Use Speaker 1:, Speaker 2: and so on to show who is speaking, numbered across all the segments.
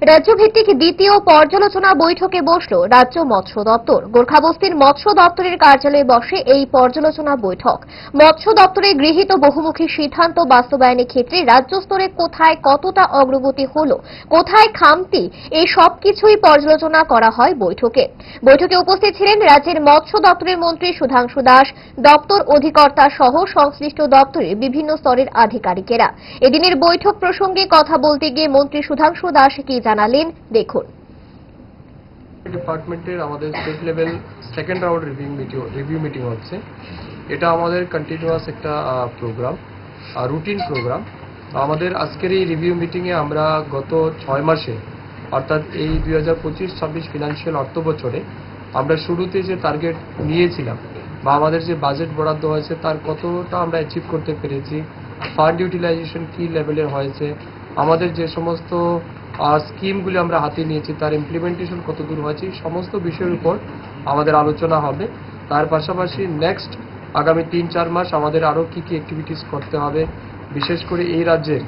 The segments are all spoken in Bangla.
Speaker 1: রাজ্যভিত্তিক দ্বিতীয় পর্যালোচনা বৈঠকে বসল রাজ্য মৎস্য দপ্তর। গোর্খাবস্তির মৎস্য দপ্তরের কার্যালয়ে বসে এই পর্যালোচনা বৈঠক। মৎস্য দপ্তরে গৃহীত বহুমুখী সিদ্ধান্ত বাস্তবায়নের ক্ষেত্রে রাজ্য স্তরে কোথায় কতটা অগ্রগতি হল, কোথায় খামতি এই সবকিছুই পর্যালোচনা করা হয় বৈঠকে। বৈঠকে উপস্থিত ছিলেন রাজ্যের মৎস্য দপ্তরের মন্ত্রী সুধাংশু দাস, দপ্তর অধিকর্তা সহ সংশ্লিষ্ট দপ্তরের বিভিন্ন স্তরের আধিকারিকেরা। এদিনের বৈঠক প্রসঙ্গে কথা বলতে গিয়ে মন্ত্রী সুধাংশু দাস কি জানালেন, দেখুন।
Speaker 2: ডিপার্টমেন্টের আমাদের state level second round review meeting review meeting হচ্ছে। এটা আমাদের কন্টিনিউয়াস একটা প্রোগ্রাম রুটিন প্রোগ্রাম আমাদের আজকের এই রিভিউ মিটিংয়ে আমরা গত ছয় মাসে, অর্থাৎ এই দুই হাজার পঁচিশ, ছাব্বিশ ফিনান্সিয়াল অর্থ বছরে আমরা শুরুতে যে টার্গেট নিয়েছিলাম বা আমাদের যে বাজেট বরাদ্দ হয়েছে, তার কতটা আমরা অ্যাচিভ করতে পেরেছি ফান্ড ইউটিলাইজেশন কী লেভেলের হয়েছে, আমাদের যে সমস্ত স্কিমগুলি আমরা হাতে নিয়েছি, তার ইমপ্লিমেন্টেশন কত দূর হয়েছে, সমস্ত বিষয়ের উপর আমাদের আলোচনা হবে। তার পাশাপাশি নেক্সট আগামী তিন চার মাস আমাদের আরও কী কী অ্যাক্টিভিটিস করতে হবে, বিশেষ করে এই রাজ্যের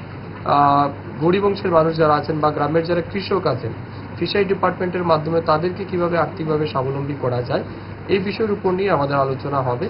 Speaker 2: গরিব অংশের মানুষ যারা আছেন বা গ্রামের যারা কৃষক আছেন ফিশারি ডিপার্টমেন্টের মাধ্যমে তাদেরকে কীভাবে আর্থিকভাবে স্বাবলম্বী করা যায়, এই বিষয়ের উপর নিয়ে আমাদের আলোচনা হবে।